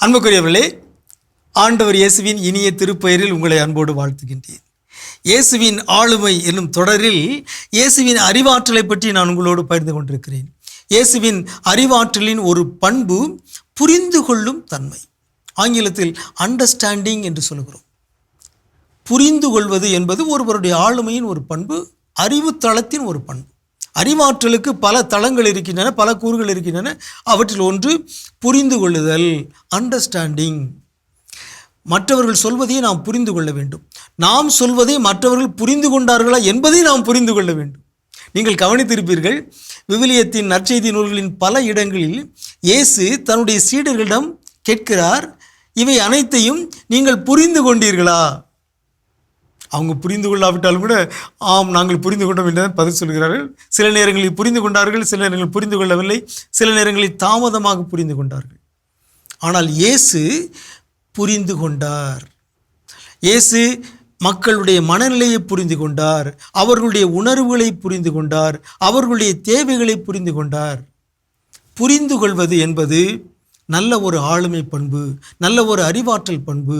அன்புக்குரியவர்களே ஆண்டவர் இயேசுவின் இனிய திருப்பெயரில் உங்களை அன்போடு வாழ்த்துகின்றேன். இயேசுவின் ஆளுமை என்னும் தொடரில் இயேசுவின் அறிவாற்றலை பற்றி நான் உங்களோடு பகிர்ந்து கொண்டிருக்கிறேன். இயேசுவின் அறிவாற்றலின் ஒரு பண்பு புரிந்து கொள்ளும் தன்மை. ஆங்கிலத்தில் அண்டர்ஸ்டாண்டிங் என்று சொல்கிறோம் புரிந்து கொள்வது என்பது ஒருவருடைய ஆளுமையின் ஒரு பண்பு அறிவு தளத்தின் ஒரு பண்பு. அறிவாற்றலுக்கு பல தளங்கள் இருக்கின்றன பல கூறுகள் இருக்கின்றன. அவற்றில் ஒன்று புரிந்து கொள்ளுதல் அண்டர்ஸ்டாண்டிங் மற்றவர்கள் சொல்வதையே நாம் புரிந்து கொள்ள வேண்டும். நாம் சொல்வதை மற்றவர்கள் புரிந்து கொண்டார்களா என்பதை நாம் புரிந்து கொள்ள வேண்டும். நீங்கள் கவனித்திருப்பீர்கள் விவிலியத்தின் நற்செய்தி நூல்களின் பல இடங்களில் இயேசு தன்னுடைய சீடர்களிடம் கேட்கிறார் இவை அனைத்தையும் நீங்கள் புரிந்து கொண்டீர்களா? அவங்க புரிந்து கொள்ளாவிட்டாலும் கூட ஆம் நாங்கள் புரிந்து கொண்டோம் என்று பதில் சொல்கிறார்கள். சில நேரங்களில் புரிந்து கொண்டார்கள் சில நேரங்களில் புரிந்து கொள்ளவில்லை சில நேரங்களில் தாமதமாக புரிந்து கொண்டார்கள். ஆனால் இயேசு புரிந்து கொண்டார். இயேசு மக்களுடைய மனநிலையை புரிந்து கொண்டார் அவர்களுடைய உணர்வுகளை புரிந்து கொண்டார் அவர்களுடைய தேவைகளை புரிந்து கொண்டார். புரிந்து கொள்வது என்பது நல்ல ஒரு ஆளுமை பண்பு நல்ல ஒரு அறிவாற்றல் பண்பு.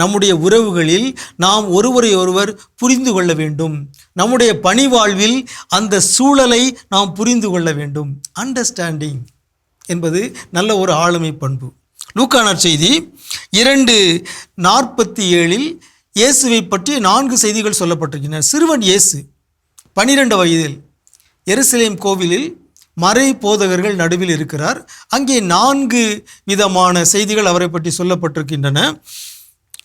நம்முடைய உறவுகளில் நாம் ஒருவரை ஒருவர் புரிந்து கொள்ள வேண்டும். நம்முடைய பணி வாழ்வில் அந்த சூழலை நாம் புரிந்து கொள்ள வேண்டும். அண்டர்ஸ்டாண்டிங் என்பது நல்ல ஒரு ஆளுமை பண்பு. லூக்கானார் செய்தி இரண்டு நாற்பத்தி ஏழில் இயேசுவை பற்றி நான்கு செய்திகள் சொல்லப்பட்டிருக்கின்றன. சிறுவன் இயேசு பனிரெண்டு வயதில் எருசலேம் கோவிலில் மறை போதகர்கள் நடுவில் இருக்கிறார். அங்கே நான்கு விதமான செய்திகள் அவரை பற்றி சொல்லப்பட்டிருக்கின்றன.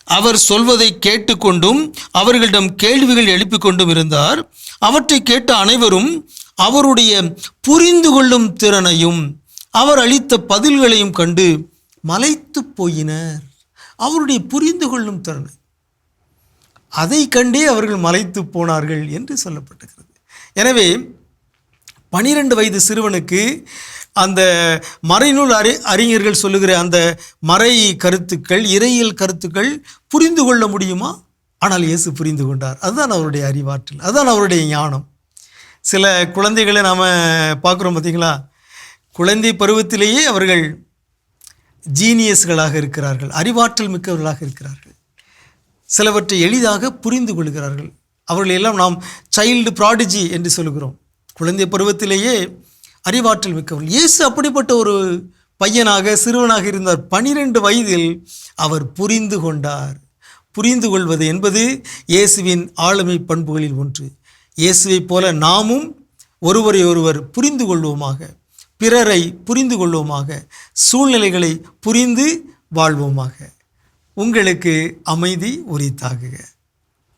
அவர் சொல்வதை கேட்டுக்கொண்டும் அவர்களிடம் கேள்விகள் எழுப்பிக் கொண்டும் இருந்தார். அவற்றை கேட்ட அனைவரும் அவருடைய புரிந்து கொள்ளும் திறனையும் அவர் அளித்த பதில்களையும் கண்டு மலைத்து போயினர். அவருடைய புரிந்து கொள்ளும் திறனை. அதை கண்டே அவர்கள் மலைத்து போனார்கள் என்று சொல்லப்பட்டிருக்கிறது. எனவே பனிரெண்டு வயது சிறுவனுக்கு அந்த மறைநூல் அறி அறிஞர்கள் சொல்லுகிற அந்த மறை கருத்துக்கள் இறையியல் கருத்துக்கள் புரிந்து கொள்ள முடியுமா? ஆனால் இயேசு புரிந்து கொண்டார். அதுதான் அவருடைய அறிவாற்றல். அதுதான் அவருடைய ஞானம். சில குழந்தைகளை நாம் பார்க்குறோம் பார்த்தீங்களா குழந்தை பருவத்திலேயே அவர்கள் ஜீனியஸ்களாக இருக்கிறார்கள். அறிவாற்றல் மிக்கவர்களாக இருக்கிறார்கள். சிலவற்றை எளிதாக புரிந்து கொள்கிறார்கள். அவர்களையெல்லாம் நாம் சைல்டு ப்ராடிஜி என்று சொல்கிறோம் குழந்தை பருவத்திலேயே அறிவாற்றல் மிக்கவர்கள். இயேசு அப்படிப்பட்ட ஒரு பையனாக சிறுவனாக இருந்தார். பனிரெண்டு வயதில் அவர் புரிந்து கொண்டார். புரிந்து கொள்வது என்பது இயேசுவின் ஆளுமை பண்புகளில் ஒன்று. இயேசுவைப் போல நாமும் ஒருவரை ஒருவர் புரிந்து கொள்வோமாக பிறரை புரிந்து கொள்வோமாக சூழ்நிலைகளை புரிந்து வாழ்வோமாக. உங்களுக்கு அமைதி உரித்தாகுக.